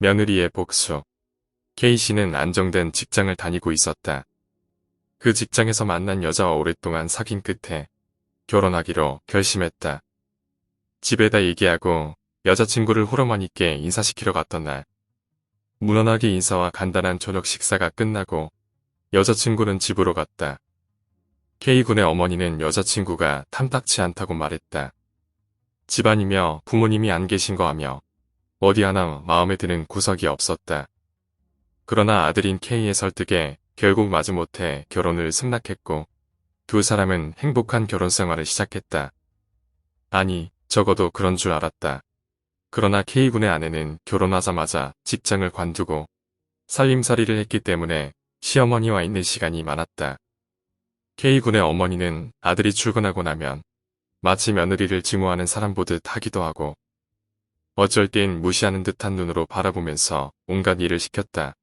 며느리의 복수. K씨는 안정된 직장을 다니고 있었다. 그 직장에서 만난 여자와 오랫동안 사귄 끝에 결혼하기로 결심했다. 집에다 얘기하고 여자친구를 호러머니께 인사시키러 갔던 날. 무난하게 인사와 간단한 저녁 식사가 끝나고 여자친구는 집으로 갔다. K군의 어머니는 여자친구가 탐탁치 않다고 말했다. 집안이며 부모님이 안 계신 거 하며 어디 하나 마음에 드는 구석이 없었다. 그러나 아들인 K의 설득에 결국 마지못해 결혼을 승낙했고 두 사람은 행복한 결혼 생활을 시작했다. 아니, 적어도 그런 줄 알았다. 그러나 K군의 아내는 결혼하자마자 직장을 관두고 살림살이를 했기 때문에 시어머니와 있는 시간이 많았다. K군의 어머니는 아들이 출근하고 나면 마치 며느리를 증오하는 사람 보듯 하기도 하고 어쩔 땐 무시하는 듯한 눈으로 바라보면서 온갖 일을 시켰다.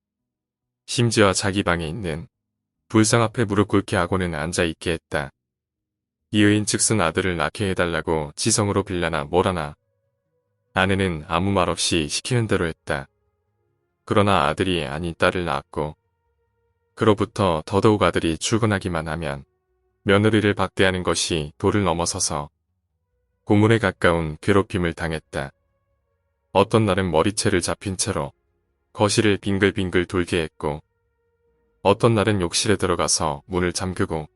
심지어 자기 방에 있는 불상 앞에 무릎 꿇게 하고는 앉아있게 했다. 이의인 즉슨 아들을 낳게 해달라고 지성으로 빌라나 뭐라나 아내는 아무 말 없이 시키는 대로 했다. 그러나 아들이 아닌 딸을 낳았고 그로부터 더더욱 아들이 출근하기만 하면 며느리를 박대하는 것이 도를 넘어서서 고문에 가까운 괴롭힘을 당했다. 어떤 날은 머리채를 잡힌 채로 거실을 빙글빙글 돌게 했고 어떤 날은 욕실에 들어가서 문을 잠그고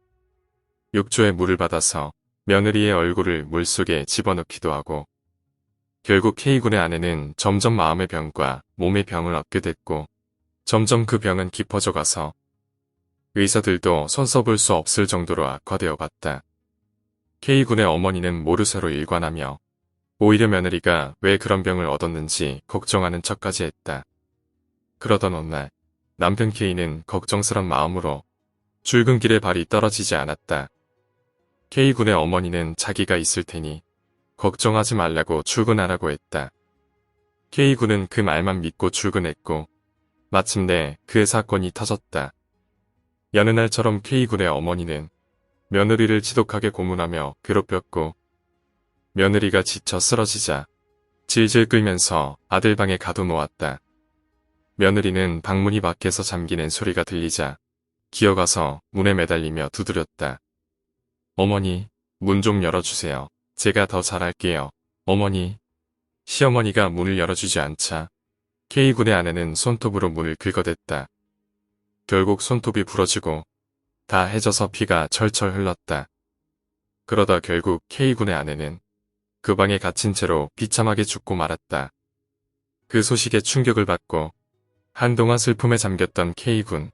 욕조에 물을 받아서 며느리의 얼굴을 물속에 집어넣기도 하고 결국 K군의 아내는 점점 마음의 병과 몸의 병을 얻게 됐고 점점 그 병은 깊어져 가서 의사들도 손 써볼 수 없을 정도로 악화되어 갔다. K군의 어머니는 모르쇠로 일관하며 오히려 며느리가 왜 그런 병을 얻었는지 걱정하는 척까지 했다. 그러던 어느 날 남편 K는 걱정스런 마음으로 출근길에 발이 떨어지지 않았다. K군의 어머니는 자기가 있을 테니 걱정하지 말라고 출근하라고 했다. K군은 그 말만 믿고 출근했고 마침내 그의 사건이 터졌다. 여느 날처럼 K군의 어머니는 며느리를 지독하게 고문하며 괴롭혔고 며느리가 지쳐 쓰러지자 질질 끌면서 아들 방에 가둬놓았다. 며느리는 방문이 밖에서 잠기는 소리가 들리자 기어가서 문에 매달리며 두드렸다. 어머니, 문 좀 열어주세요. 제가 더 잘할게요. 어머니. 시어머니가 문을 열어주지 않자 K군의 아내는 손톱으로 문을 긁어댔다. 결국 손톱이 부러지고 다 해져서 피가 철철 흘렀다. 그러다 결국 K군의 아내는 그 방에 갇힌 채로 비참하게 죽고 말았다. 그 소식에 충격을 받고 한동안 슬픔에 잠겼던 K군.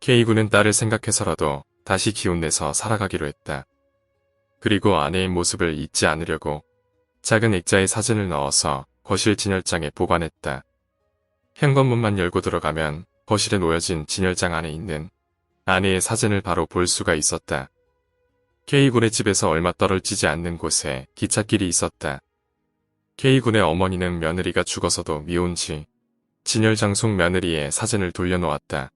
K군은 딸을 생각해서라도 다시 기운내서 살아가기로 했다. 그리고 아내의 모습을 잊지 않으려고 작은 액자에 사진을 넣어서 거실 진열장에 보관했다. 현관문만 열고 들어가면 거실에 놓여진 진열장 안에 있는 아내의 사진을 바로 볼 수가 있었다. K군의 집에서 얼마 떨어지지 않는 곳에 기찻길이 있었다. K군의 어머니는 며느리가 죽어서도 미운지 진열장 속 며느리의 사진을 돌려놓았다.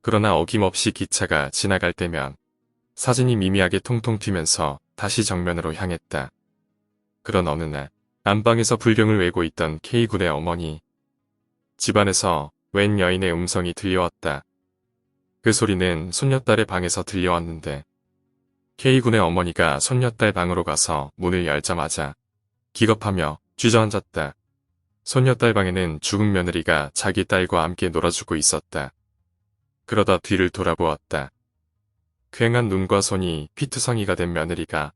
그러나 어김없이 기차가 지나갈 때면 사진이 미미하게 통통 튀면서 다시 정면으로 향했다. 그런 어느 날 안방에서 불경을 외고 있던 K군의 어머니. 집안에서 웬 여인의 음성이 들려왔다. 그 소리는 손녀딸의 방에서 들려왔는데 K군의 어머니가 손녀딸 방으로 가서 문을 열자마자 기겁하며 쥐저앉았다. 손녀딸 방에는 죽은 며느리가 자기 딸과 함께 놀아주고 있었다. 그러다 뒤를 돌아보았다. 퀭한 눈과 손이 피투성이가 된 며느리가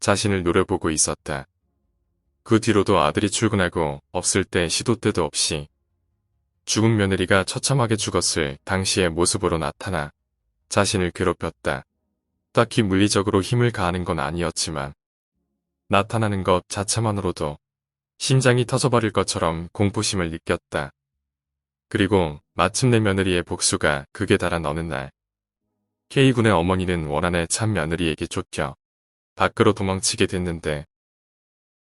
자신을 노려보고 있었다. 그 뒤로도 아들이 출근하고 없을 때 시도 때도 없이 죽은 며느리가 처참하게 죽었을 당시의 모습으로 나타나 자신을 괴롭혔다. 딱히 물리적으로 힘을 가하는 건 아니었지만 나타나는 것 자체만으로도 심장이 터져버릴 것처럼 공포심을 느꼈다. 그리고 마침내 며느리의 복수가 극에 달한 어느 날 K군의 어머니는 원한의 참 며느리에게 쫓겨 밖으로 도망치게 됐는데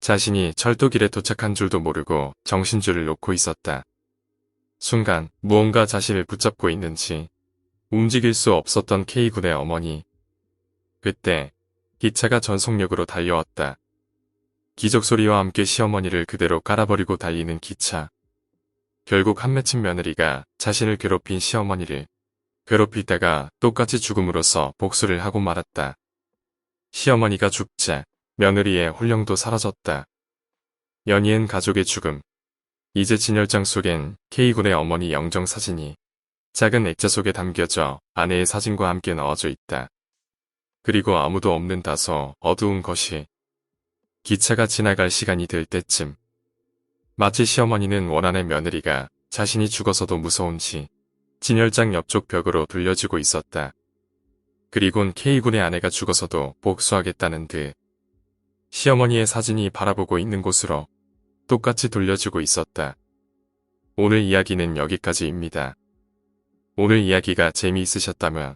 자신이 철도길에 도착한 줄도 모르고 정신줄을 놓고 있었다. 순간 무언가 자신을 붙잡고 있는지 움직일 수 없었던 K군의 어머니. 그때 기차가 전속력으로 달려왔다. 기적 소리와 함께 시어머니를 그대로 깔아버리고 달리는 기차. 결국 한 맺힌 며느리가 자신을 괴롭힌 시어머니를 괴롭히다가 똑같이 죽음으로써 복수를 하고 말았다. 시어머니가 죽자 며느리의 혼령도 사라졌다. 연이은 가족의 죽음. 이제 진열장 속엔 K군의 어머니 영정 사진이 작은 액자 속에 담겨져 아내의 사진과 함께 넣어져 있다. 그리고 아무도 없는 다소 어두운 것이 기차가 지나갈 시간이 될 때쯤 마치 시어머니는 원한의 며느리가 자신이 죽어서도 무서운지 진열장 옆쪽 벽으로 돌려지고 있었다. 그리곤 K군의 아내가 죽어서도 복수하겠다는 듯 시어머니의 사진이 바라보고 있는 곳으로 똑같이 돌려지고 있었다. 오늘 이야기는 여기까지입니다. 오늘 이야기가 재미있으셨다면